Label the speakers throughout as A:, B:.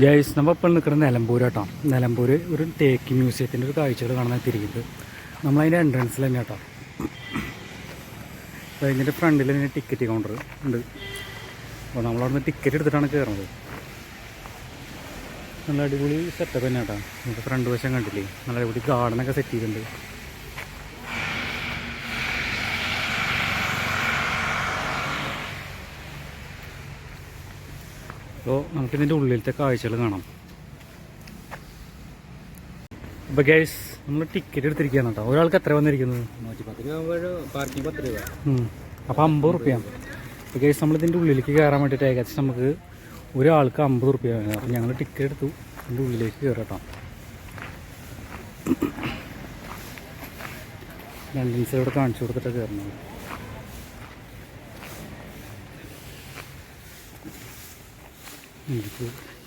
A: Guys നമ്മൾ ഇപ്പോൾ നിൽക്കുന്നത് നിലമ്പൂർ കേട്ടോ. നിലമ്പൂർ ഒരു തേക്ക് മ്യൂസിയത്തിന്റെ ഒരു കാഴ്ചകൾ കാണാൻ തിരിക്കുന്നത് നമ്മളതിന്റെ എൻട്രൻസിൽ തന്നെ കേട്ടോ. അപ്പോൾ അതിന്റെ ഫ്രണ്ടിൽ തന്നെ ടിക്കറ്റ് കൗണ്ടർ ഉണ്ട്. അപ്പോൾ നമ്മളവിടുന്ന് ടിക്കറ്റ് എടുത്തിട്ടാണ് കയറുന്നത്. നല്ല അടിപൊളി സെറ്റപ്പ് തന്നെ കേട്ടോ നമുക്ക് ഫ്രണ്ട് വശം കണ്ടില്ലേ? നല്ല അടിപൊളി ഗാർഡനൊക്കെ സെറ്റ് ചെയ്തിട്ടുണ്ട്. അപ്പോൾ നമുക്കിതിന്റെ ഉള്ളിലത്തെ കാഴ്ചകൾ കാണാം. അപ്പോൾ ഗൈസ് നമ്മൾ ടിക്കറ്റ് എടുത്തിരിക്കുകയാണ് കേട്ടോ. ഒരാൾക്ക് എത്ര വന്നിരിക്കുന്നത്? അപ്പോൾ അമ്പത് റുപ്യ. അപ്പോൾ ഗൈസ് നമ്മളിതിന്റെ ഉള്ളിലേക്ക് കയറാൻ വേണ്ടിയിട്ട് ഏകദേശം നമുക്ക് ഒരാൾക്ക് അമ്പത് റുപ്യ വേണം. അപ്പോൾ ഞങ്ങൾ ടിക്കറ്റ് എടുത്തു. ഇതിന്റെ ഉള്ളിലേക്ക് കയറട്ടോ രണ്ടിൻസ് ഇവിടെ കാണിച്ചു കൊടുത്തിട്ട് കയറണം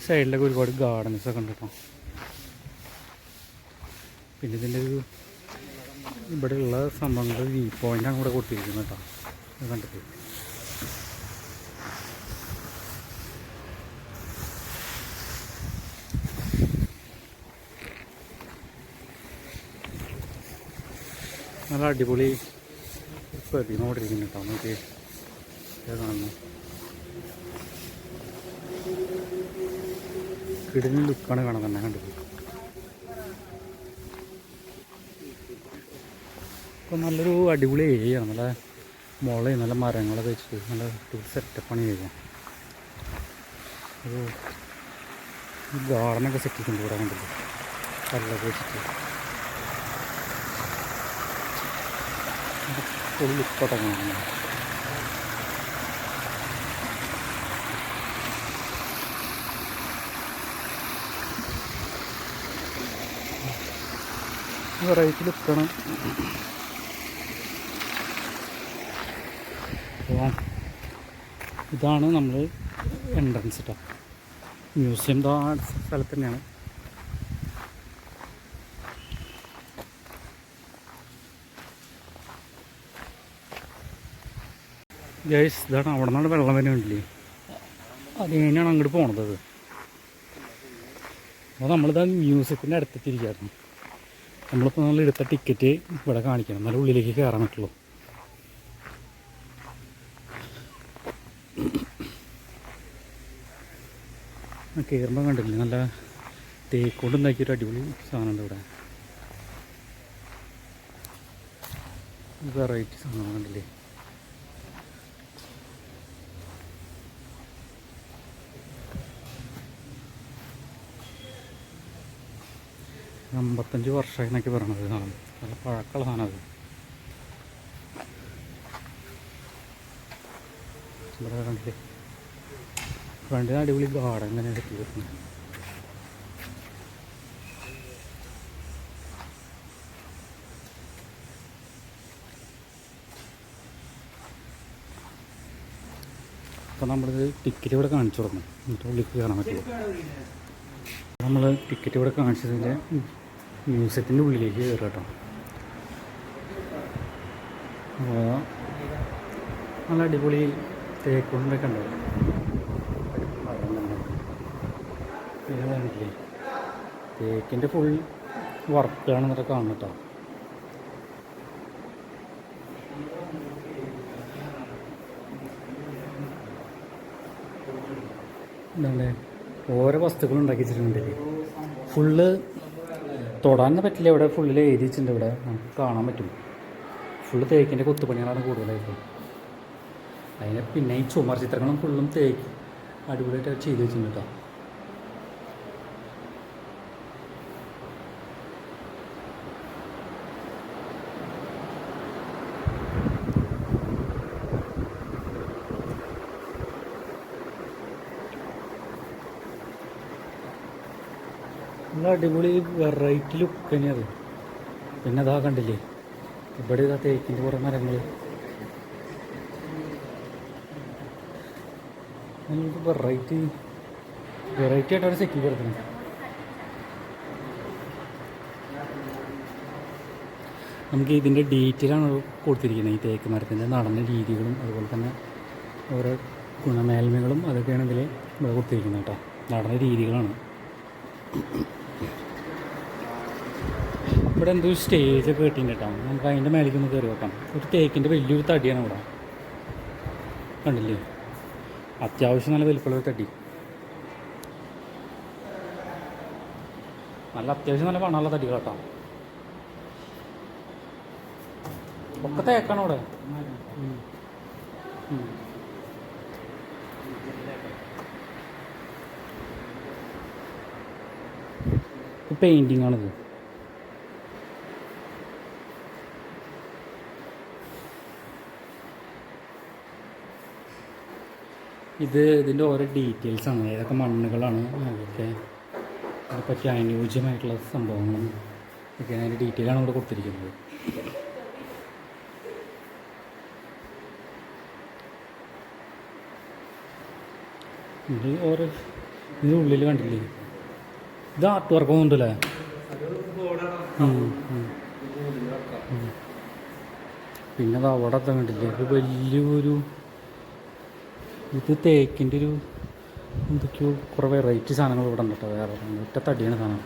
A: സൈഡിലൊക്കെ ഒരുപാട് ഗാർഡൻസ് ഒക്കെ ഉണ്ട് കേട്ടോ പിന്നെ ഇതിന്റെ ഒരു ഇവിടെയുള്ള സംഭവങ്ങൾ വ്യൂ പോയിന്റാണ് ഇവിടെ കൊടുത്തിരിക്കുന്നത് കേട്ടോ. അത് കണ്ടിട്ട്. നല്ല അടിപൊളി പ്രതിമ ഇവിടെ ഇരിക്കുന്നു കേട്ടോ. നമുക്ക് കാണുന്നു കിടിലൻ ലുക്കാണ് കാണാൻ തന്നെ കണ്ടത് അപ്പോൾ നല്ലൊരു അടിപൊളി ഏരിയയാണ് നല്ല മുളയും നല്ല മരങ്ങളൊക്കെ വെച്ചിട്ട് നല്ല സെറ്റപ്പാണ് ഏരിയ ഒരു ഗാർഡനൊക്കെ സെറ്റ് ചെയ്തിട്ടുണ്ട് ഇവിടെ കണ്ടിട്ട് കല്ലൊക്കെ വെച്ചിട്ട്. ഫുൾ ലുക്കോട്ടൊക്കെ കാണുന്നത് വെറൈറ്റി എത്തണം ഇതാണ് നമ്മൾ എൻട്രൻസ് കേട്ടോ മ്യൂസിയം ആ സ്ഥലത്ത് തന്നെയാണ്. ഗൈസ് ഇതാണ് അവിടെ നിന്നാണ് വെള്ളം വരുന്നില്ലേ അത് കഴിഞ്ഞാണ് അങ്ങോട്ട് പോണത് അത്. അപ്പോൾ നമ്മളിതാ മ്യൂസിയത്തിന്റെ അടുത്തെത്തിയിരിക്കുകയായിരുന്നു. നമ്മളിപ്പോൾ നമ്മൾ എടുത്ത ടിക്കറ്റ് ഇവിടെ കാണിക്കണം. എന്നാലും ഉള്ളിലേക്ക് കയറാൻ പറ്റുള്ളൂ. കയറുമ്പോൾ കണ്ടില്ലേ നല്ല തേക്കോട് ഉണ്ടാക്കിയൊരു അടിപൊളി സാധനമുണ്ട് ഇവിടെ. വെറൈറ്റി സാധനം കണ്ടില്ലേ? അമ്പത്തഞ്ച് വർഷമായി എന്നൊക്കെ പറയണത് സാധനം. നല്ല പഴക്കമുള്ള സാധനം അത്. ഇവിടെ കണ്ടില്ലേ? ഫ്രണ്ടിന് അടിപൊളി ഗാർഡൻ തന്നെ സെറ്റ് അപ്പം നമ്മളിത് ടിക്കറ്റ് ഇവിടെ കാണിച്ചു തുടങ്ങും എന്നിട്ട് ഉള്ളിൽ കയറാൻ പറ്റുമോ നമ്മൾ ടിക്കറ്റ് ഇവിടെ കാണിച്ചതിന്റെ മ്യൂസിയത്തിന്റെ ഉള്ളിലേക്ക് കയറുക കേട്ടോ. അപ്പോൾ നല്ല അടിപൊളി തേക്കൊണ്ടൊക്കെ ഉണ്ടാവും പിന്നെ തേക്കിന്റെ ഫുൾ വർക്കാണ് ഇതൊക്കെ കാണുന്നത് കേട്ടോ. എന്താണ് ഓരോ വസ്തുക്കളും ഉണ്ടാക്കി വെച്ചിട്ടുണ്ടല്ലേ. ഫുള്ള് തൊടാനൊന്നും പറ്റില്ല ഇവിടെ. ഫുള്ളിൽ വെച്ചിട്ടുണ്ട് ഇവിടെ. നമുക്ക് കാണാൻ പറ്റും. ഫുള്ള് തേക്കിന്റെ കൊത്തുപണികളാണ് കൂടുതലായിട്ടും. അതിനെ പിന്നെ ഈ ചുമർ ചിത്രങ്ങളും ഫുള്ളും തേക്ക് അടിപൊളിയായിട്ട് ചെയ്ത് വെച്ചിട്ടുണ്ട് കേട്ടോ നല്ല അടിപൊളി വെറൈറ്റി ലുക്ക് തന്നെയത് പിന്നെ അതാ കണ്ടില്ലേ? ഇവിടെ ഇതാ തേക്കിന്റെ കുറേ മരങ്ങൾ നമുക്ക് വെറൈറ്റി വെറൈറ്റി ആയിട്ടാണ് സെക്കി കിടക്കുന്നത് നമുക്ക് ഇതിന്റെ ഡീറ്റെയിലാണ് കൊടുത്തിരിക്കുന്നത്. ഈ തേക്ക് മരത്തിന്റെ നടന്ന രീതികളും അതുപോലെ തന്നെ ഓരോ ഗുണമേന്മകളും അതൊക്കെയാണ് ഇതിൽ കൊടുത്തിരിക്കുന്നത് കേട്ടോ. നടന്ന രീതികളാണ്. ഇവിടെ എന്തോ സ്റ്റേജ് ഒക്കെ കെട്ടിണ്ട് കേട്ടോ നമുക്ക് അതിന്റെ മേലേക്ക് ഒന്ന് കയറി വെക്കാം ഒരു തേക്കിന്റെ വലിയൊരു തടിയാണ് ഇവിടെ. കണ്ടില്ലേ? അത്യാവശ്യം നല്ല വലിപ്പമുള്ള തടി. നല്ല അത്യാവശ്യം നല്ല പണമുള്ള തടികൾ കേട്ടോ. ഒക്കെ തേക്കാണ് ഇവിടെ. ഉം. ഉം. പെയിന്റിങ് ആണിത് ഇത് ഇതിന്റെ ഓരോ ഡീറ്റെയിൽസ് ആണ്. ഏതൊക്കെ മണ്ണുകളാണ് അതൊക്കെ അതിനെപ്പറ്റി അനുയോജ്യമായിട്ടുള്ള സംഭവങ്ങളും ഒക്കെ അതിന്റെ ഡീറ്റെയിൽ ആണ് ഇവിടെ കൊടുത്തിരിക്കുന്നത്. ഇത് ഓരോ ഇതിന്റെ ഉള്ളിൽ കണ്ടില്ലേ? ഇത് ആർട്ട് വർക്ക് ഒന്നുണ്ടല്ലേ ഉം, ഉം. ഉം. പിന്നെ അത് അവിടെ എത്താൻ കണ്ടില്ലേ? ഒരു വലിയൊരു ഇത് തേക്കിന്റെ ഒരു എന്തൊക്കെയോ കുറേ വെറൈറ്റി സാധനങ്ങൾ ഇവിടെ ഉണ്ട് കേട്ടോ. വേറെ ഒറ്റ തടിയാണ് സാധനം.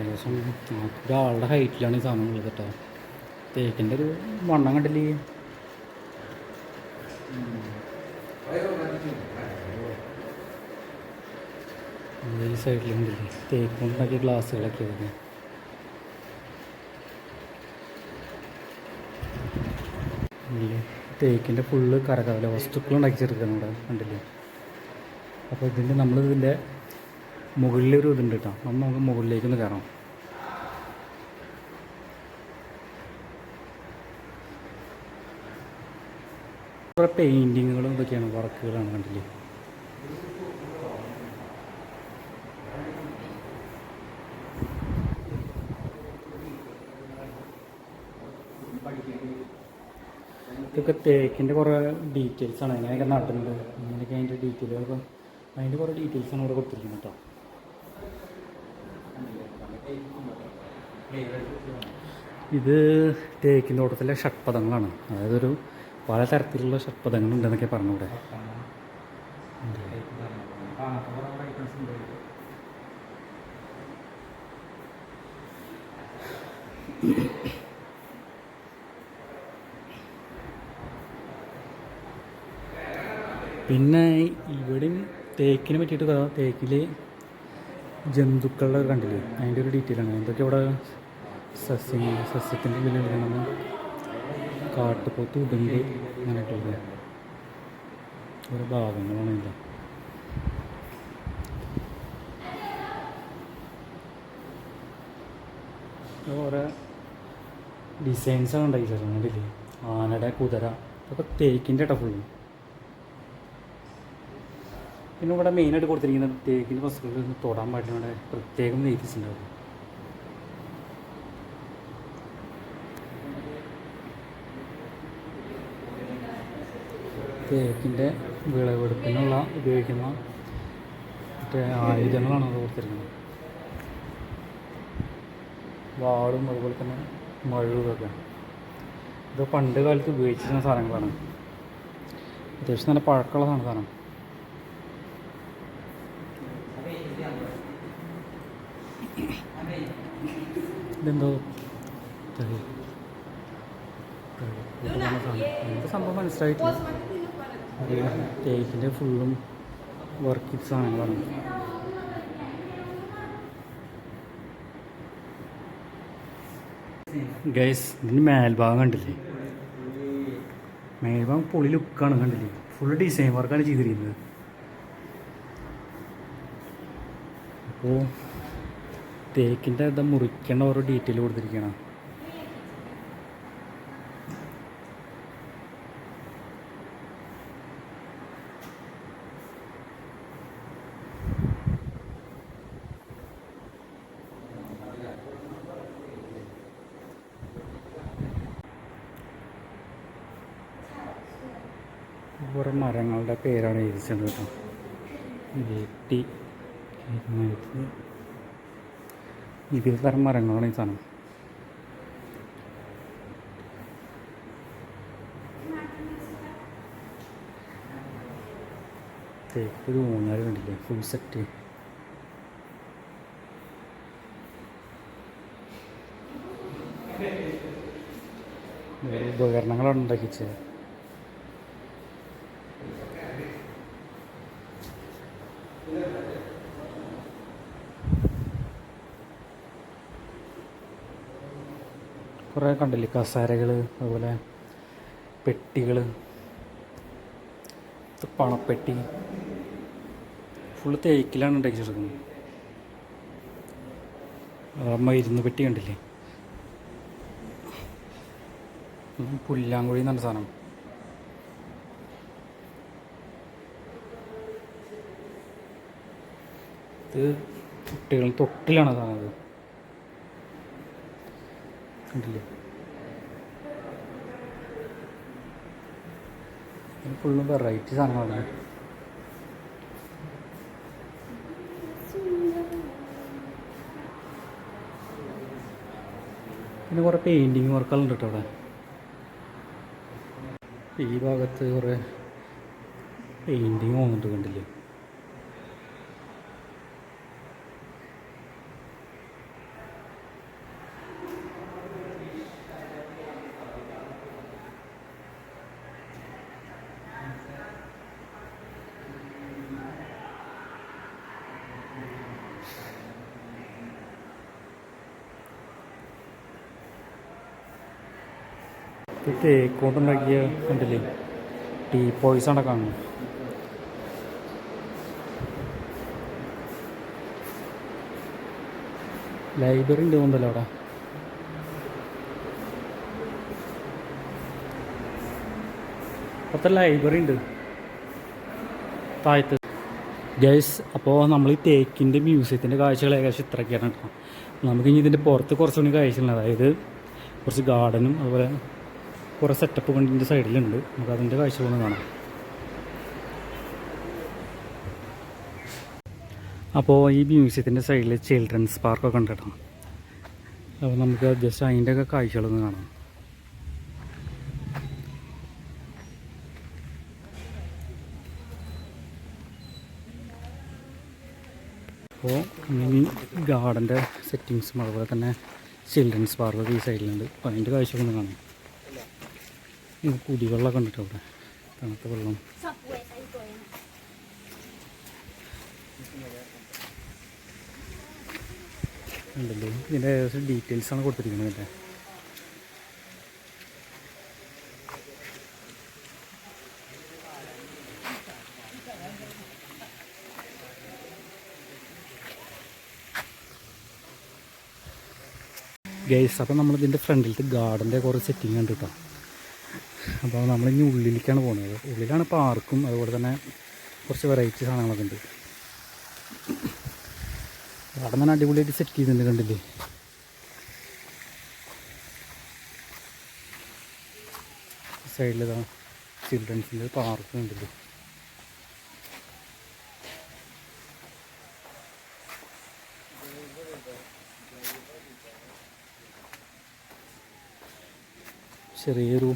A: ഏകദേശം ഒരാളുടെ ഹൈറ്റിലാണ് ഈ സാധനം ഉള്ളത് കേട്ടോ. തേക്കിന്റെ ഒരു വണ്ണം കണ്ടില്ലേ അത് ഈ സൈഡിലുണ്ടല്ലേ തേക്ക് കൊണ്ടുണ്ടാക്കിയ ഗ്ലാസ്സുകളൊക്കെ വരുന്നത് തേക്കിന്റെ ഫുള്ള് കരകവല വസ്തുക്കൾ ഉണ്ടാക്കി ചേർക്കണം ഇവിടെ കണ്ടില്ലേ? അപ്പോൾ ഇതിന്റെ നമ്മൾ ഇതിന്റെ മുകളിലൊരു ഇതുണ്ട് കേട്ടോ. നമ്മൾ നമുക്ക് മുകളിലേക്കൊന്ന് കയറാം കുറേ പെയിന്റിങ്ങുകളും ഇതൊക്കെയാണ് വർക്കുകളാണ് കണ്ടില്ലേ? ഇതൊക്കെ തേക്കിന്റെ കുറേ ഡീറ്റെയിൽസ് ആണ്. എങ്ങനെയൊക്കെ നടുന്നത് അങ്ങനെയൊക്കെ അതിന്റെ ഡീറ്റെയിലൊക്കെ അതിന്റെ കുറേ ഡീറ്റെയിൽസ് ആണ് ഇവിടെ കൊടുത്തിരിക്കുന്നത് കേട്ടോ. ഇത് തേക്കിന്റെ ഓട്ടത്തിലെ ഷഡ്പഥങ്ങളാണ് അതായത് ഒരു പല തരത്തിലുള്ള പറഞ്ഞു ഇവിടെ പിന്നെ ഇവിടെയും തേക്കിനെ പറ്റിയിട്ട് കഥ. തേക്കിൽ ജന്തുക്കളുടെ കണ്ടില്ലേ? അതിന്റെ ഒരു ഡീറ്റെയിൽ ആണ്. എന്തൊക്കെ ഇവിടെ സസ്യങ്ങൾ സസ്യത്തിന്റെ ഉള്ളിൽ നമ്മൾ കാട്ടുപോത്ത് ഉടുമ്പ് അങ്ങനെയായിട്ടുള്ള ഓരോ ഭാഗങ്ങളാണ് ഇതിന്റെ കുറേ ഡിസൈൻസാണ് ഉണ്ടായി ചേർന്നിട്ടില്ലേ ആനയുടെ കുതിര. അതൊക്കെ തേക്കിന്റെ ഇട്ട ഫുള്ള് പിന്നെ ഇവിടെ മെയിനായിട്ട് കൊടുത്തിരിക്കുന്ന തേക്കിന്റെ വസ്തുക്കൾ തൊടാൻ പാടില്ല. ഇവിടെ പ്രത്യേകം ഉണ്ടാവും. തേക്കിന്റെ വിളവെടുപ്പിനുള്ള ഉപയോഗിക്കുന്ന മറ്റേ ആയുധങ്ങളാണ് അത് കൊടുത്തിരിക്കുന്നത്. വാളും അതുപോലെ തന്നെ മഴുതൊക്കെ ഇത് പണ്ട് കാലത്ത് ഉപയോഗിച്ചിരുന്ന സാധനങ്ങളാണ്. അത്യാവശ്യം നല്ല പഴക്കമുള്ള സാധനം. ഇതെന്തോ. എന്ത് സംഭവം മനസ്സിലായിട്ടില്ല. തേക്കിന്റെ ഫുള്ളും വർക്ക് സാധനങ്ങളാണ് ഗൈസ് ഇതിന് മേൽഭാഗം കണ്ടില്ലേ? മേൽഭാഗം പൊളി ലുക്കാണ് കണ്ടില്ലേ? ഫുൾ ഡിസൈൻ വർക്കാണ് ചെയ്തിരിക്കുന്നത്. അപ്പോൾ തേക്കിന്റെ ഇത് മുറിക്കേണ്ട ഓരോ ഡീറ്റെയിൽ കൊടുത്തിരിക്കണം. കുറേ മരങ്ങളുടെ പേരാണ് എഴുതിച്ചത് കേട്ടോ. ഇരുന്നൂറ്റി വിവിധ തരം മരങ്ങളാണ് ഈ സാധനം. ഒരു ഊഞ്ഞാൽ കണ്ടില്ലേ? ഫുൾ സെറ്റ് ഉപകരണങ്ങളാണ് ഉണ്ടാക്കിച്ചത് കുറേ കണ്ടില്ലേ? കസേരകൾ അതുപോലെ പെട്ടികൾ പണപ്പെട്ടി. ഫുള്ള് തേക്കിലാണ് ഉണ്ടാക്കിച്ചെടുക്കുന്നത് അമ്മ ഇരുന്ന് പെട്ടി കണ്ടില്ലേ? പുല്ലാങ്കുഴി എന്നാണ് സാധനം. ഇത് കുട്ടികൾ തൊട്ടിലാണ് സാധനം കണ്ടില്ലേ? ഫുള്ളും വെറൈറ്റി സാധനങ്ങളാണ്. പിന്നെ കുറേ പെയിന്റിങ് വർക്കുകളുണ്ട് കേട്ടോ അവിടെ. ഈ ഭാഗത്ത് കുറേ പെയിന്റിങ് പോകുന്നുണ്ട് കണ്ടില്ലേ? തേക്ക് കൊണ്ടുണ്ടാക്കിയ കണ്ടില്ലേ? ടീ പോയ്സ് അടക്കാണ് ലൈബ്രറി ഉണ്ട് തോന്നുന്നല്ലോ അവിടെ. അപ്പുറത്തെ ലൈബ്രറി ഉണ്ട്. താഴത്ത്. ഗൈസ് അപ്പോൾ നമ്മൾ ഈ തേക്കിന്റെ മ്യൂസിയത്തിന്റെ കാഴ്ചകൾ ഏകദേശം ഇത്രയൊക്കെയാണ് കേട്ടോ. നമുക്ക് ഇനി ഇതിന്റെ പുറത്ത് കുറച്ചുകൂടി കാഴ്ചകളുണ്ട്. അതായത് കുറച്ച് ഗാർഡനും അതുപോലെ കുറേ സെറ്റപ്പ് കണ്ടിന്റെ സൈഡിലുണ്ട് നമുക്ക് അതിന്റെ കാഴ്ചകളൊന്ന് കാണാം. അപ്പോൾ ഈ മ്യൂസിയത്തിന്റെ സൈഡിൽ ചിൽഡ്രൻസ് പാർക്കൊക്കെ ഉണ്ട് കേട്ടോ. അപ്പോൾ നമുക്ക് ജസ്റ്റ് അതിന്റെയൊക്കെ കാഴ്ചകളൊന്ന് കാണാം. അപ്പോൾ മിനി ഗാർഡന്റെ സെറ്റിങ്സും അതുപോലെ തന്നെ ചിൽഡ്രൻസ് പാർക്കൊക്കെ ഈ സൈഡിലുണ്ട് അപ്പോൾ അതിന്റെ കാഴ്ചകളൊന്ന് കാണാം. കുടിവെള്ളമൊക്കെ ഉണ്ട് ഇവിടെ തണുത്ത വെള്ളം. ഉണ്ടല്ലോ. ഇതിന്റെ ഏകദേശം ഡീറ്റെയിൽസാണ് കൊടുത്തിരിക്കുന്നത് കേട്ടോ. ഗൈസ് അപ്പം നമ്മളിതിന്റെ ഫ്രണ്ടിലത്തെ ഗാർഡന്റെ കുറേ സെറ്റിംഗ് ഉണ്ട് കേട്ടോ അപ്പോൾ നമ്മളിനി ഉള്ളിലേക്കാണ് പോകുന്നത് ഉള്ളിലാണ് പാർക്കും അതുപോലെ തന്നെ കുറച്ച് വെറൈറ്റി സാധനങ്ങളൊക്കെ ഉണ്ട്. അവിടെ നിന്ന് അടിപൊളിയായിട്ട് സെറ്റ് ചെയ്തിട്ടുണ്ട് കണ്ടില്ലേ? സൈഡിൽ ഇതാ ചിൽഡ്രൻസിന്റെ പാർക്ക് ഉണ്ടല്ലോ ചെറിയൊരു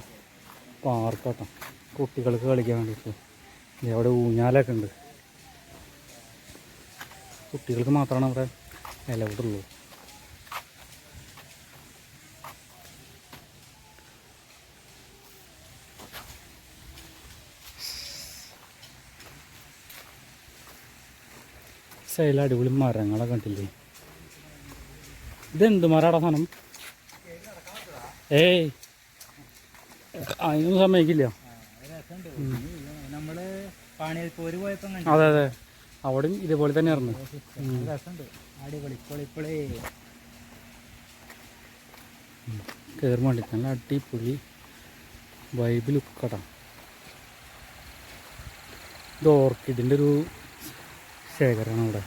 A: പാർക്കാട്ടോ. കുട്ടികൾക്ക് കളിക്കാൻ വേണ്ടിയിട്ട്. അവിടെ ഊഞ്ഞാലൊക്കെ ഉണ്ട്. കുട്ടികൾക്ക് മാത്രമാണ് അവിടെ അലൗഡ് ഉള്ളൂ സൈഡിൽ അടിപൊളി മരങ്ങളൊക്കെ കണ്ടില്ലേ? ഇതെന്ത് മരാടാ സാധനം? ഏയ്. അതിനൊന്നും സമ്മതിക്കില്ല. അതെ അതെ. അവിടെയും ഇതേപോലെ
B: തന്നെ ഇറങ്ങും
A: കയറുമ്പോൾ നല്ല അടിപൊളി. വൈബ് ലുക്കടാ ഇത് ഓർക്കിഡിന്റെ ഒരു ശേഖരമാണ് ഇവിടെ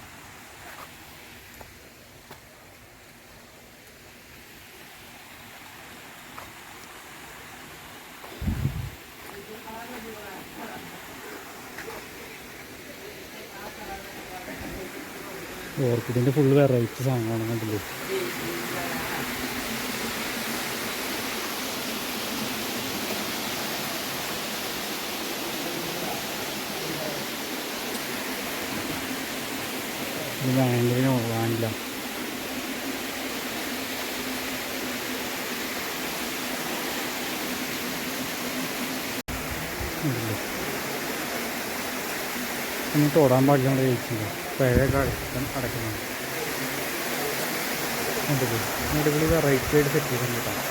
A: ഓർക്കിഡിന്റെ ഫുള്ള് വെറൈറ്റി സാധനമാണ് കണ്ടില്ലേ ബാംഗ്ലൂരിനോ വാനില്ല ഒന്ന് തൊടാൻ പാടില്ല നമ്മുടെ കഴിച്ചില്ല. അടയ്ക്കാൻ അടയ്ക്കുന്നുണ്ട് ഉണ്ടല്ലേ അടിപൊളി വെറൈറ്റി ആയിട്ട് സെറ്റ് ചെയ്തിട്ടുണ്ട്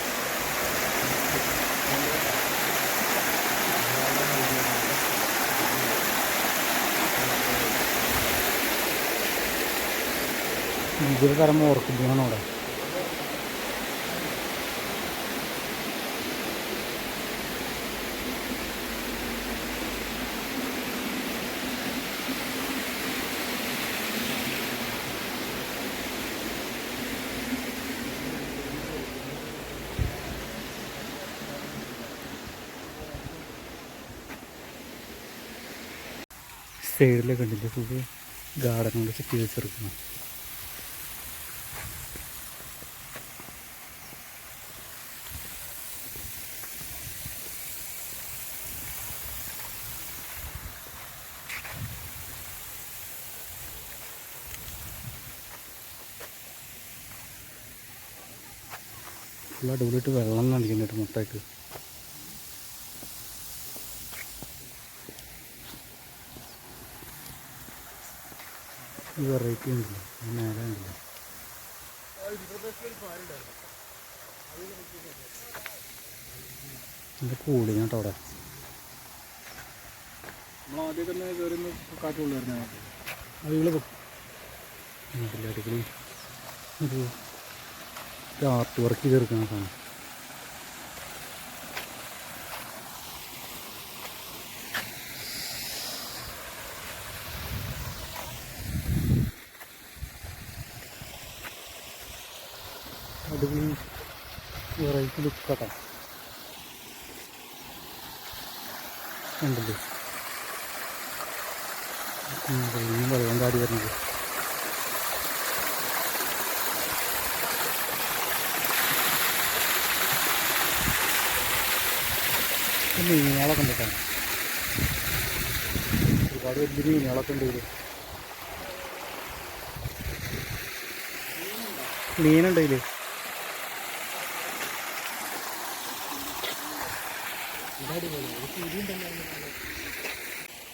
A: വിവിധ തരം ഓർക്കിഡുകളാണ് അവിടെ. സൈഡിലൊക്കെ ഉണ്ടല്ലേ ഫുള്ള് ഗാർഡൻ കൊണ്ട് സെറ്റ് വെച്ചെടുക്കണം ഫുൾ അടിപൊളിയായിട്ട് വെള്ളം നടിക്കുന്നുണ്ട് മൊത്തമായിട്ട്. ഈ വെറൈറ്റി ഉണ്ടല്ലോ. നല്ല കൂളിങ് കേട്ടോ അവിടെ.
B: ആദ്യം തന്നെ കയറി
A: അതുകൾ ഉണ്ടല്ലോ ഒരു ആർട്ട് വർക്ക് ചെയ്ത് എടുക്കുന്ന സാധനം. അടിപൊളി വെറൈറ്റി ലുക്ക് കേട്ടോ ഉണ്ടല്ലേ വെള്ളം കാടി വരുന്നത് മീനുകളൊക്കെ ഉണ്ട് ഒരുപാട് വലിയ മീനുകളൊക്കെ ഉണ്ട് ഇതിൽ മീനുണ്ട്?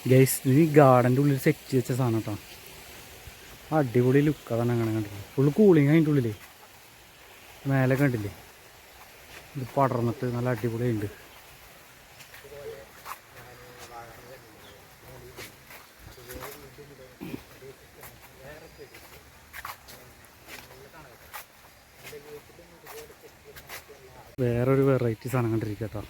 A: ഗൈസ് ഇത് ഈ ഗാർഡന്റെ ഉള്ളിൽ സെറ്റ് വെച്ച സാധനം കേട്ടോ അടിപൊളി ലുക്ക് അതാണ് അങ്ങനെ കണ്ടില്ലേ ഫുള്ള് കൂളിങ് അതിന്റെ ഉള്ളിലേ. മേലെ കണ്ടില്ലേ? ഇത് പടർന്നിട്ട് നല്ല അടിപൊളിയുണ്ട് വേറൊരു വെറൈറ്റി സാധനം കണ്ടിരിക്കുക കേട്ടോ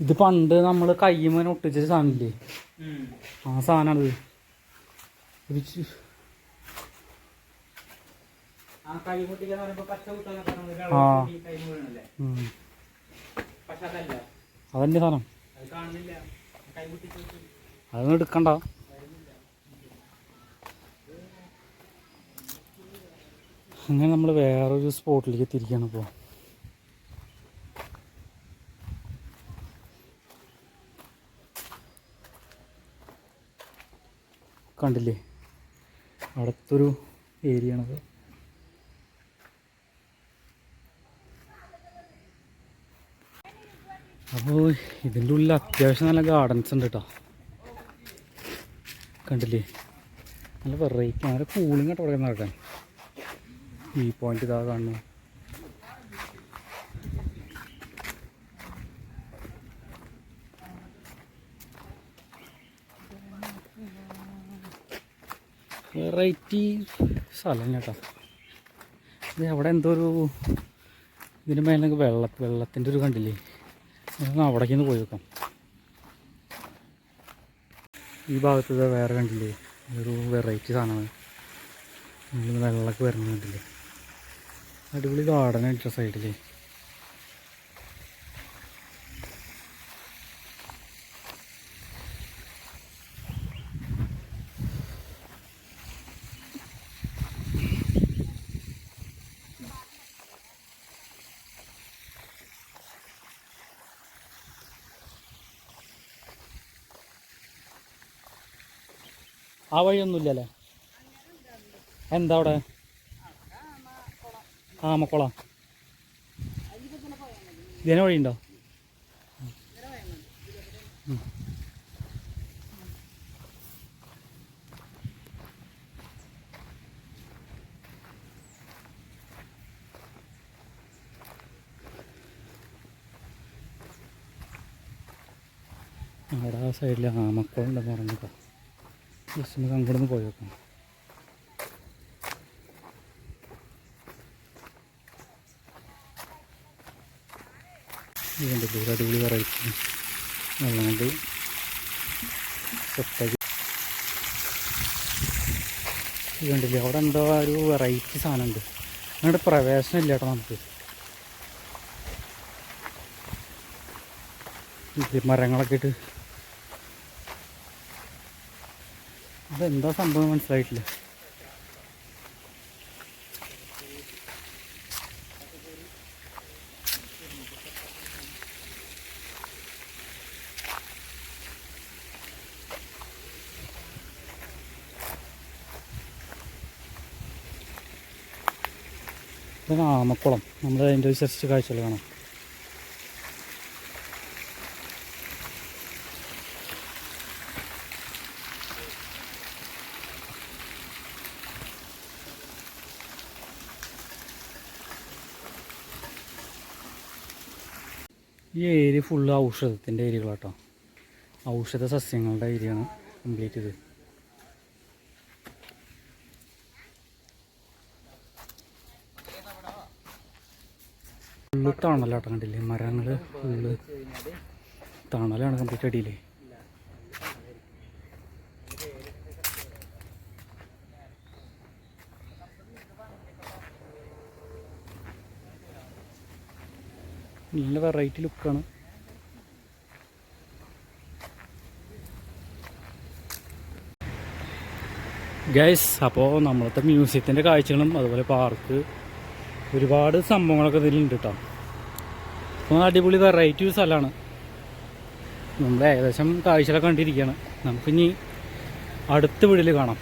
A: ഇത് പണ്ട് നമ്മൾ കയ്യുമ്പോൾ ഒട്ടിച്ച സാധനമില്ലേ? ആ സാധനമാണിത് ചി-
B: ആ
A: അതന്നെ സാധനം. അതൊന്നും എടുക്കണ്ട. അങ്ങനെ നമ്മൾ വേറൊരു സ്പോട്ടിലേക്ക് എത്തിയിരിക്കുകയാണ് ഇപ്പോൾ കണ്ടില്ലേ? അടുത്തൊരു ഏരിയ ആണത് അപ്പോൾ ഇതിന്റെ ഉള്ളിൽ അത്യാവശ്യം നല്ല ഗാർഡൻസ് ഉണ്ട് കേട്ടോ കണ്ടില്ലേ? നല്ല വെറൈറ്റി നല്ല കൂളിംഗ് കേട്ടോ അവിടെ നടക്കാൻ ഈ പോയിന്റ് ഇതാ കാണുന്നു. വെറൈറ്റി സ്ഥലം കേട്ടോ. ഇത് അവിടെ എന്തോ ഒരു ഇതിന്റെ മേലെ വെള്ള വെള്ളത്തിന്റെ ഒരു കണ്ടില്ലേ? അവിടേക്ക് ഒന്ന് പോയി വെക്കാം ഈ ഭാഗത്ത് വേറെ കണ്ടില്ലേ? ഒരു വെറൈറ്റി സാധനമാണ്. നമ്മൾ വെള്ളമൊക്കെ വരുന്നുണ്ടല്ലേ? അടിപൊളി ഗാർഡൻ ആയിട്ട് ആ വഴിയൊന്നുമില്ലല്ലേ? എന്താ അവിടെ? ആമക്കുള. ഇതിനെ വഴിയുണ്ടോ. അവിടെ ആ സൈഡിൽ ആമക്കുളുണ്ടെന്ന് പറഞ്ഞിട്ടോ. ജസ്റ്റ് നമുക്ക് അങ്ങോട്ട് ഒന്ന് പോയി നോക്കാം. ഇതുണ്ട് ഒരു അടിപൊളി വെറൈറ്റി വെള്ളം കൊണ്ട് സെറ്റാക്കി ഇതുണ്ടല്ലേ അവിടെ എന്തോ ഒരു വെറൈറ്റി സാധനമുണ്ട്. അങ്ങോട്ട് പ്രവേശനം ഇല്ല കേട്ടോ നമുക്ക്. മരങ്ങളൊക്കെ ഇട്ട് അതെന്താ സംഭവം മനസ്സിലായിട്ടില്ല. ഇതാണ് ആമക്കുളം നമ്മൾ അതിന്റെ വിശ്വസിച്ച് കാഴ്ചകൾ കാണാം ഈ ഏരിയ ഫുള്ള് ഔഷധത്തിന്റെ ഏരിയകളാട്ടോ ഔഷധ സസ്യങ്ങളുടെ ഏരിയയാണ് കംപ്ലീറ്റ് ഇത്. ഫുള്ള് തണലാട്ടോ കണ്ടില്ലേ? മരങ്ങൾ ഫുള്ള് തണലാണ് കംപ്ലീറ്റ് അടിയിലേ. നല്ല വെറൈറ്റി ലുക്കാണ് ഗൈസ് അപ്പോൾ നമ്മളത്തെ മ്യൂസിയത്തിന്റെ കാഴ്ചകളും അതുപോലെ പാർക്ക് ഒരുപാട് സംഭവങ്ങളൊക്കെ ഇതിലുണ്ട് കേട്ടോ അപ്പോൾ അടിപൊളി വെറൈറ്റി സ്ഥലമാണ് നമ്മൾ ഏകദേശം കാഴ്ചകളൊക്കെ കണ്ടിരിക്കുകയാണ്. നമുക്കിനി അടുത്ത വീട്ടിൽ കാണാം.